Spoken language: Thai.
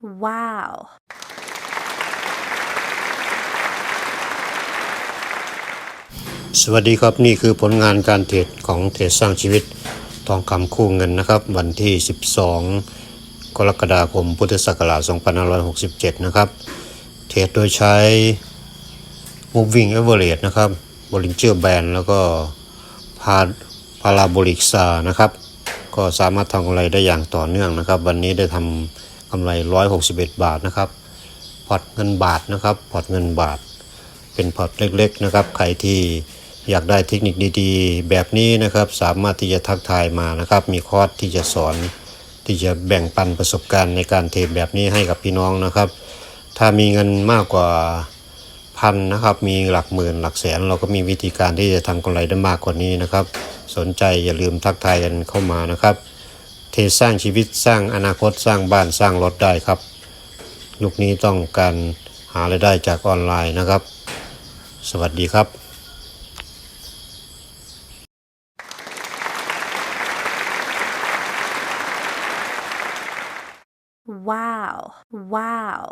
Wow. สวัสดีครับนี่คือผลงานการเทรดของเทรดสร้างชีวิตทองคำคู่เงินนะครับ วันที่ 12 กรกฎาคมพุทธศักราช 2567 นะครับ เทรดโดยใช้ moving average นะครับ Bollinger Band แล้วก็พา parabolic star นะครับ ก็สามารถทำกำไรได้อย่างต่อเนื่องนะครับ วันนี้ได้ทำ กำไร 161 บาทนะครับพอร์ตเงินบาทนะครับพอร์ตเงินบาท เป็นพอร์ตเล็กๆนะครับใครที่อยากได้เทคนิคดีๆ แบบนี้นะครับสามารถที่จะทักทายมานะครับ มีคอร์สที่จะสอนที่จะแบ่งปันประสบการณ์ในการเทรดแบบนี้ให้กับพี่น้องนะครับ ถ้ามีเงินมากกว่าพันนะครับมีหลักหมื่นหลักแสน เราก็มีวิธีการที่จะทำกำไรได้มากกว่านี้นะครับ สนใจอย่าลืมทักทายกันเข้ามานะครับ ทสร้างชีวิตสร้างอนาคตสร้างบ้านสร้างรถได้ครับ ยุคนี้ต้องการหารายได้จากออนไลน์นะครับ สวัสดีครับว้าว ว้าว